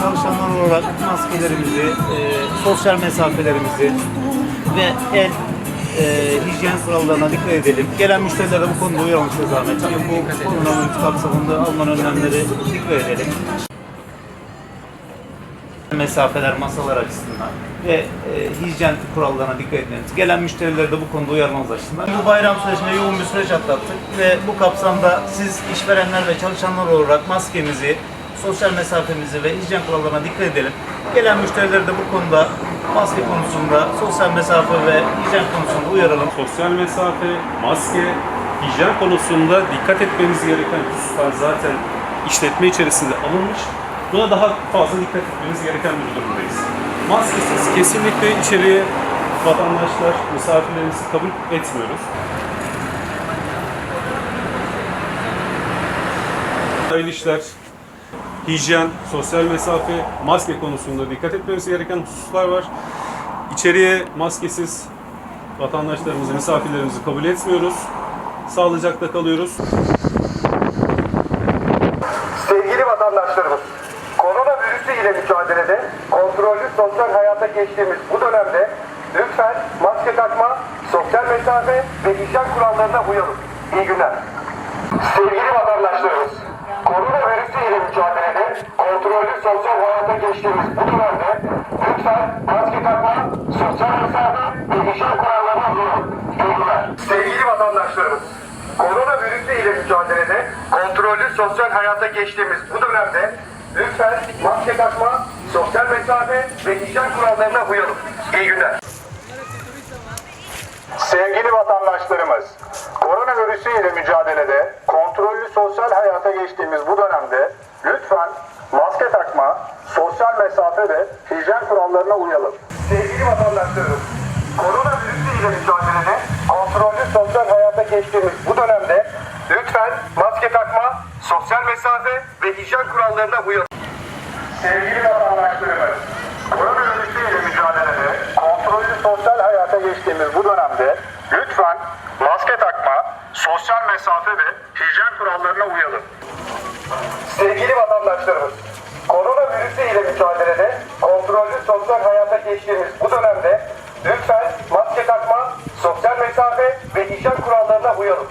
çalışanlar olarak maskelerimizi, e, sosyal mesafelerimizi ve el e, hijyen kurallarına dikkat edelim. Gelen müşterilere bu konuda uyaralım size zahmet. Tabii bu koronavirüs kapsamında alınan önlemleri dikkat edelim. Mesafeler, masalar açısından ve e, hijyen kurallarına dikkat etmeniz. Gelen müşterileri de bu konuda uyarmanız açısından. Bu bayram sürecinde yoğun bir süreç atlattık ve bu kapsamda siz işverenler ve çalışanlar olarak maskemizi, sosyal mesafemizi ve hijyen kurallarına dikkat edelim. Gelen müşterileri de bu konuda maske konusunda, sosyal mesafe ve hijyen konusunda uyaralım. Sosyal mesafe, maske, hijyen konusunda dikkat etmemiz gereken hususlar zaten işletme içerisinde alınmış. Buna daha fazla dikkat etmemiz gereken bir durumdayız. Maskesiz kesinlikle içeriye vatandaşlar, misafirlerimizi kabul etmiyoruz. Hayırlı işler, hijyen, sosyal mesafe, maske konusunda dikkat etmemiz gereken hususlar var. İçeriye maskesiz vatandaşlarımızı, misafirlerimizi kabul etmiyoruz. Sağlıcakla kalıyoruz. Sevgili vatandaşlarımız, koronavirüsü ile mücadelede kontrollü sosyal hayata geçtiğimiz bu dönemde lütfen maske takma, sosyal mesafe ve hijyen kurallarına uyalım. İyi günler. Sevgili vatandaşlarımız, koronavirüsü ile kontrollü sosyal hayata geçtiğimiz bu dönemde lütfen maske takma, sosyal mesafe ve hijyen kurallarına günler. Sevgili vatandaşlarımız, Koronavirüsü ile mücadelede kontrollü sosyal hayata geçtiğimiz bu dönemde lütfen maske takma, sosyal mesafe ve hijyen kurallarına uyalım. İyi günler. Sevgili vatandaşlarımız, koronavirüsü ile mücadelede kontrollü sosyal hayata geçtiğimiz bu dönemde lütfen maske takma, sosyal mesafe ve hijyen kurallarına uyalım. Sevgili vatandaşlarımız, koronavirüsü ile mücadelede kontrollü sosyal hayata geçtiğimiz bu dönemde lütfen maske takma, sosyal mesafe ve hijyen kurallarına uyalım. Sevgili vatandaşlarımız, koronavirüsü ile mücadelede kontrollü sosyal hayata geçtiğimiz bu dönemde lütfen maske takma, sosyal mesafe ve hijyen kurallarına uyalım. Sevgili vatandaşlarımız, koronavirüsü ile mücadelede kontrollü sosyal hayata geçtiğimiz bu dönemde lütfen maske takma, sosyal mesafe ve hijyen kurallarına uyalım.